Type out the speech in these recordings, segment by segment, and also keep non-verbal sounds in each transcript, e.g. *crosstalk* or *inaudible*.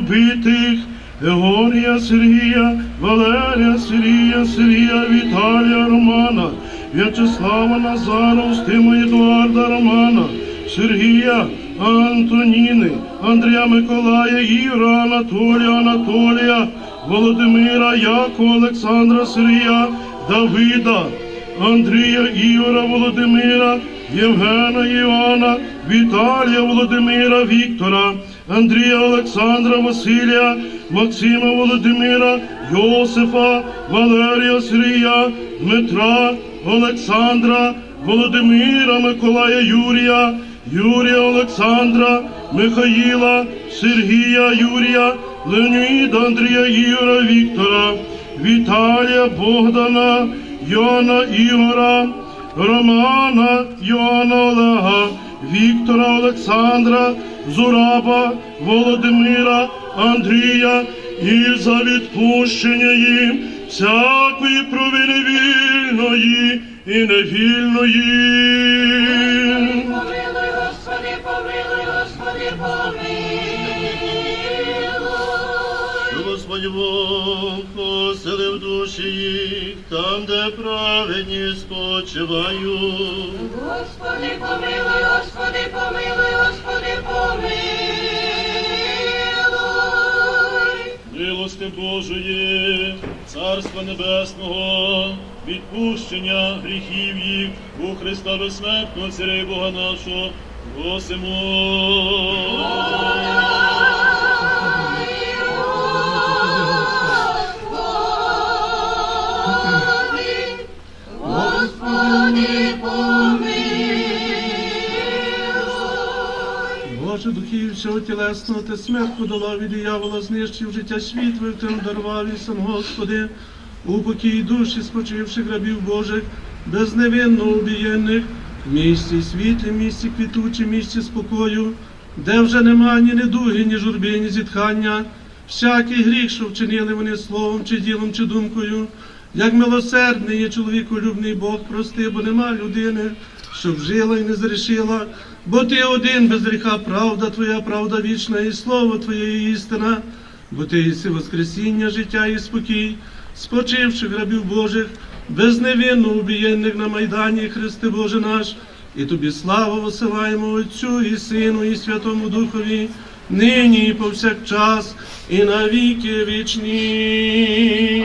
убитих, Георгія Сергія, Валерія Сергія, Сергія, Віталія Романа, В'ячеслава Назара, Устима Едуарда Романа, Сергія Антоніни, Андрія Миколая, Іра, Анатолія, Анатолія, Володимира, Якова, Олександра, Сергія, Давида, Андрія Ігора Володимира, Євгена Івана, Віталія Володимира, Віктора, Андрія Олександра Василія, Максима Володимира, Йосифа, Валерія Сергія, Дмитра, Олександра, Володимира, Миколая Юрія, Юрія Олександра, Михаїла, Сергія Юрія, Леоніда Андрія Ігора Віктора, Віталія Богдана, Йона Ігора, Романа Йона Олега, Віктора Олександра, Зураба, Володимира, Андрія і за відпущення їм всякої провини вільної і невільної. Помилуй, Господи, помилуй, Господи, помилуй. Господь Бог поселив душі їх там, де праведні спочивають. Господи, помилуй, Господи, помилуй, Господи, помилуй. Милости Божої, Царства Небесного, відпущення гріхів їх у Христа безсмертного Царя Бога нашого, просимо. Тілесного, ти смерть подала від диявола, знищив життя світло, тим дарував і сам Господи, у покій душі спочивших рабів Божих, безневинно убієнних, місці світлі, місці квітучі, місці спокою, де вже нема ні недуги, ні журби, ні зітхання, всякий гріх, що вчинили вони словом, чи ділом, чи думкою, як милосердний є чоловіколюбний Бог, прости, бо нема людини, щоб жила і не зрішила, бо ти один без гріха, правда Твоя, правда вічна, і слово Твоє істина, бо ти єси Воскресіння, життя і спокій, спочивших рабів Божих, безневинно убієнних на Майдані, Христе Боже наш, і тобі славу посилаємо Отцю і Сину, і Святому Духові, нині і повсякчас, і на віки вічні.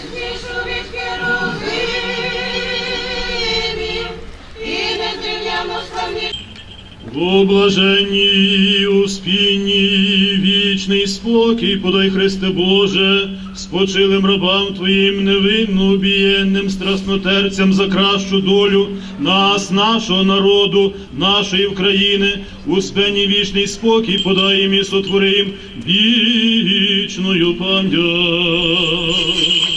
У блаженній успінні вічний спокій подай Христе Боже, спочилим рабам Твоїм невинно убієнним страснотерцям за кращу долю нас, нашого народу, нашої України, у спені вічний спокій подай їм і сотвори їм вічною пам'ять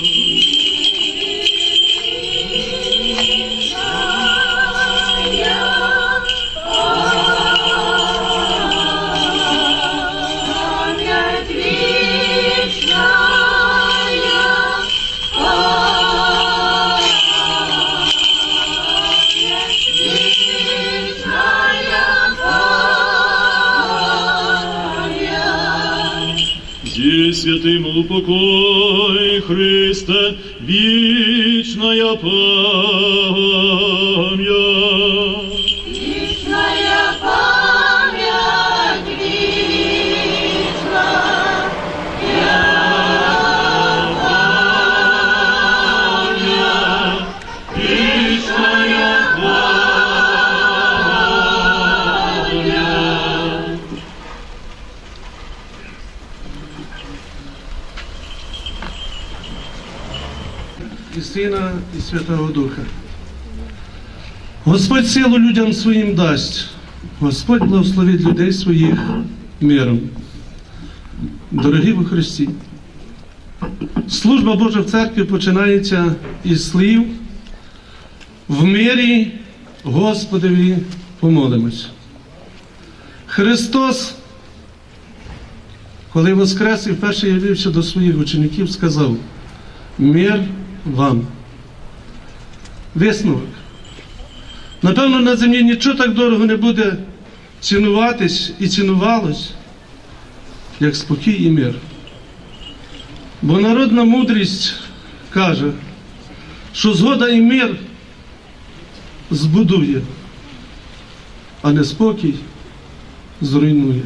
Святого Духа. Господь силу людям своїм дасть, Господь благословить людей своїх миром. Дорогі во Христі, служба Божа в церкві починається із слів в мирі Господові помолимось. Христос, коли воскрес і вперше явився до своїх учеників, сказав: Мир вам. Висновок. Напевно, на землі нічого так дорого не буде цінуватись і цінувалось, як спокій і мир. Бо народна мудрість каже, що згода і мир збудує, а неспокій зруйнує.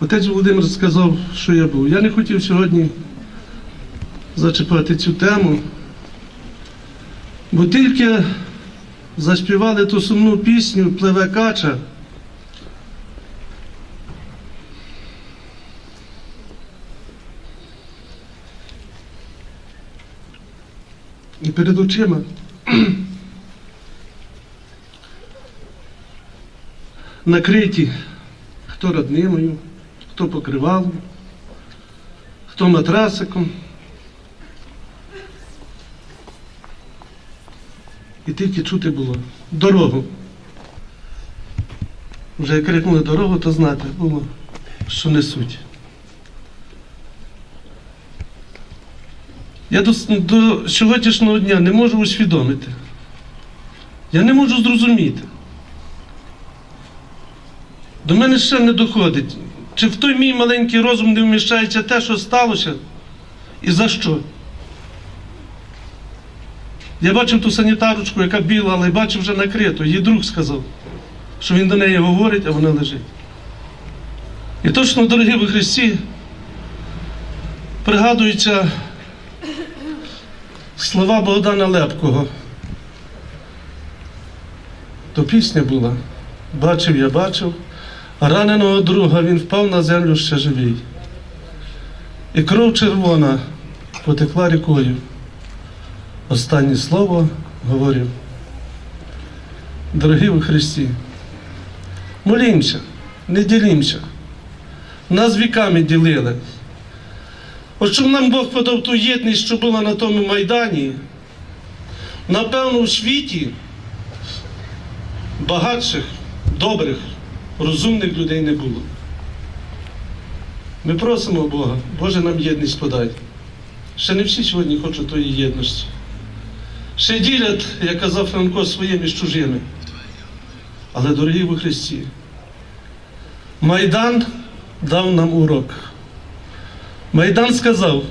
Отець Володимир сказав, що я був. Я не хотів сьогодні зачіпати цю тему, бо тільки заспівали ту сумну пісню Пливе кача. І перед очима *clears throat* накриті хто родниною, хто покривалом, хто матрасиком. І тільки чути було дорогу. Вже як крикнули дорогу, то знати було, що несуть. Я до, до сьогоднішнього дня не можу усвідомити. Я не можу зрозуміти. До мене ще не доходить. Чи в той мій маленький розум не вміщається те, що сталося, і за що? Я бачив ту санітарочку, яка біла, але бачив вже накриту. Її друг сказав, що він до неї говорить, а вона лежить. І точно, дорогі ви Христі, пригадуються слова Богдана Лепкого. То пісня була. Бачив я бачив, а раненого друга він впав на землю ще живий. І кров червона потекла рікою. Останнє слово говорив. Дорогі ви Христі, молімося, не ділімося. Нас віками ділили. От щоб нам Бог подав ту єдність, що була на тому Майдані, напевно, у світі багатших, добрих, розумних людей не було. Ми просимо Бога, Боже нам єдність подай. Ще не всі сьогодні хочуть тої єдності. Ще ділять, як казав Франко, своїми з чужими. Але, дорогі ви Христі, Майдан дав нам урок. Майдан сказав,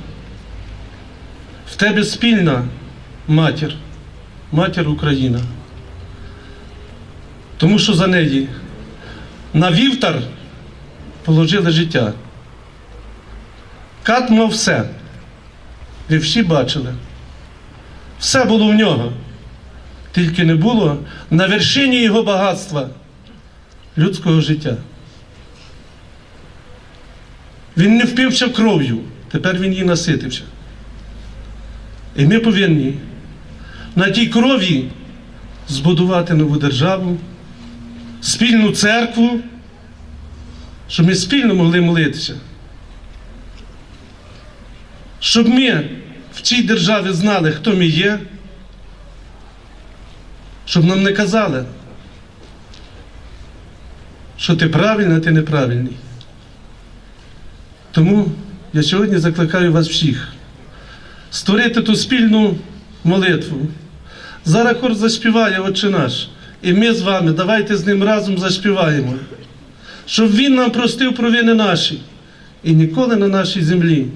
в тебе спільна матір, матір Україна. Тому що за неї на вівтар положили життя. Кат мав все. Ви всі бачили. Все було в нього. Тільки не було на вершині його багатства людського життя. Він не впився кров'ю, тепер він її наситився. І ми повинні на тій крові збудувати нову державу, спільну церкву, щоб ми спільно могли молитися. Щоб ми в цій державі знали, хто ми є, щоб нам не казали, що ти правильний, а ти неправильний. Тому я сьогодні закликаю вас всіх створити ту спільну молитву. Зараз хор заспіває Отче наш, і ми з вами давайте з ним разом заспіваємо, щоб Він нам простив провини наші, і ніколи на нашій землі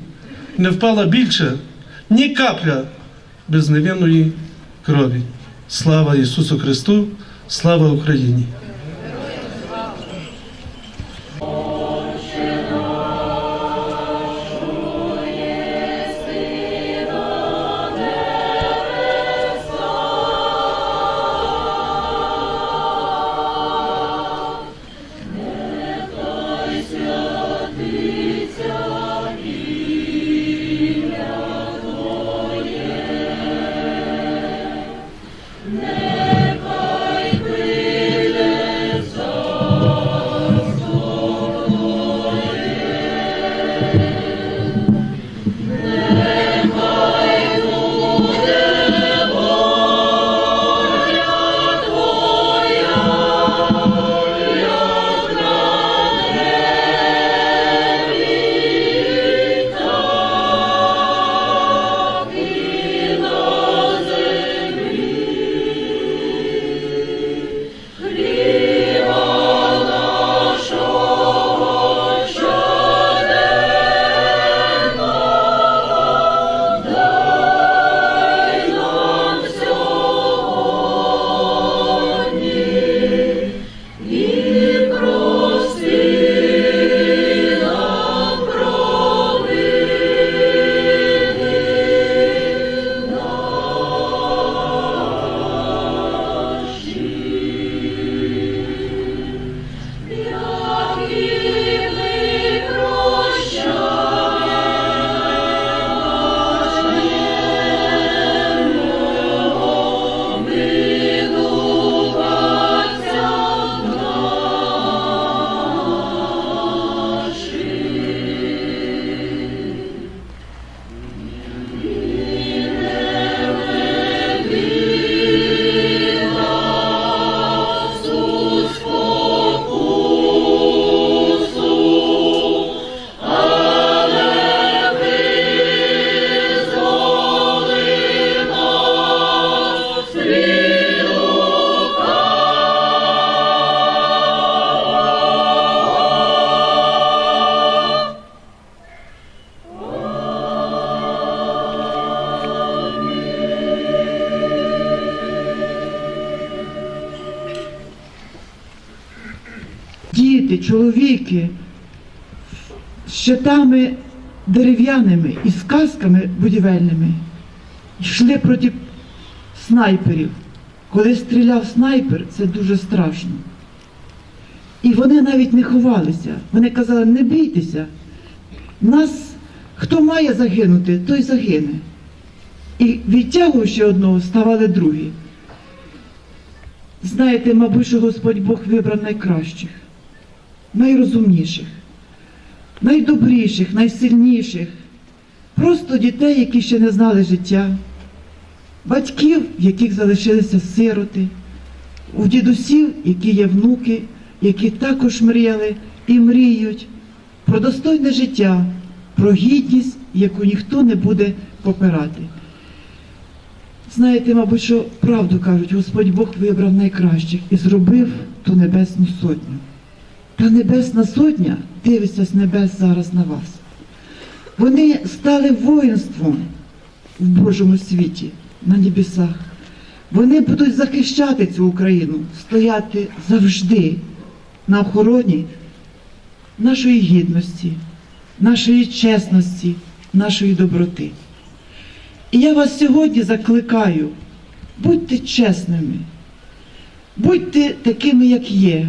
не впала більше ні капля без невинної крові. Слава Ісусу Христу, слава Україні! Чоловіки з щитами дерев'яними і з касками будівельними йшли проти снайперів. Коли стріляв снайпер, це дуже страшно. І вони навіть не ховалися. Вони казали, не бійтеся. Нас, хто має загинути, той загине. І відтягуючи одного, ставали другі. Знаєте, мабуть, що Господь Бог вибрав найкращих, найрозумніших, найдобріших, найсильніших, просто дітей, які ще не знали життя, батьків, в яких залишилися сироти, у дідусів, які є внуки, які також мріяли і мріють про достойне життя, про гідність, яку ніхто не буде попирати. Знаєте, мабуть, що правду кажуть, Господь Бог вибрав найкращих і зробив ту небесну сотню. Та небесна сотня дивиться з небес зараз на вас. Вони стали воїнством в Божому світі, на небесах. Вони будуть захищати цю Україну, стояти завжди на охороні нашої гідності, нашої чесності, нашої доброти. І я вас сьогодні закликаю, будьте чесними, будьте такими, як є,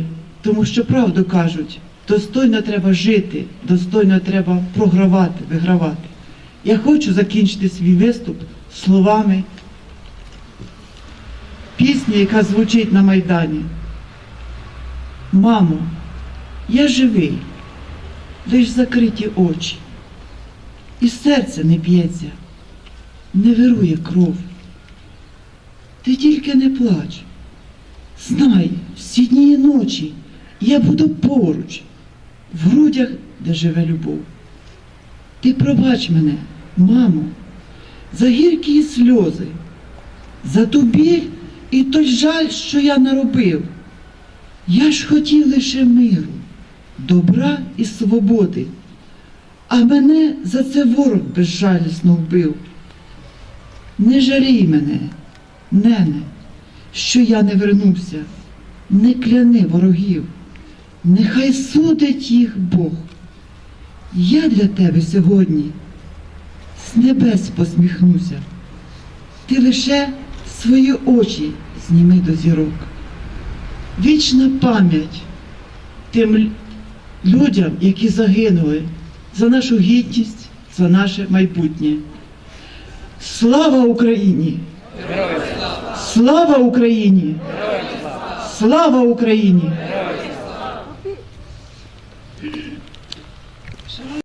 тому що правду кажуть, достойно треба жити, достойно треба програвати, вигравати. Я хочу закінчити свій виступ словами пісні, яка звучить на Майдані. Мамо, я живий, лиш закриті очі, і серце не б'ється не вирує кров. Ти тільки не плач. Знай, всі дні і ночі я буду поруч, в грудях, де живе любов. Ти пробач мене, мамо, за гіркі сльози, за ту біль і той жаль, що я наробив. Я ж хотів лише миру, добра і свободи, а мене за це ворог безжалісно вбив. Не жалій мене, нене, що я не вернуся, не кляни ворогів, нехай судить їх Бог. Я для тебе сьогодні з небес посміхнуся. Ти лише свої очі зніми до зірок. Вічна пам'ять тим людям, які загинули за нашу гідність, за наше майбутнє. Слава Україні! Слава Україні! Слава Україні!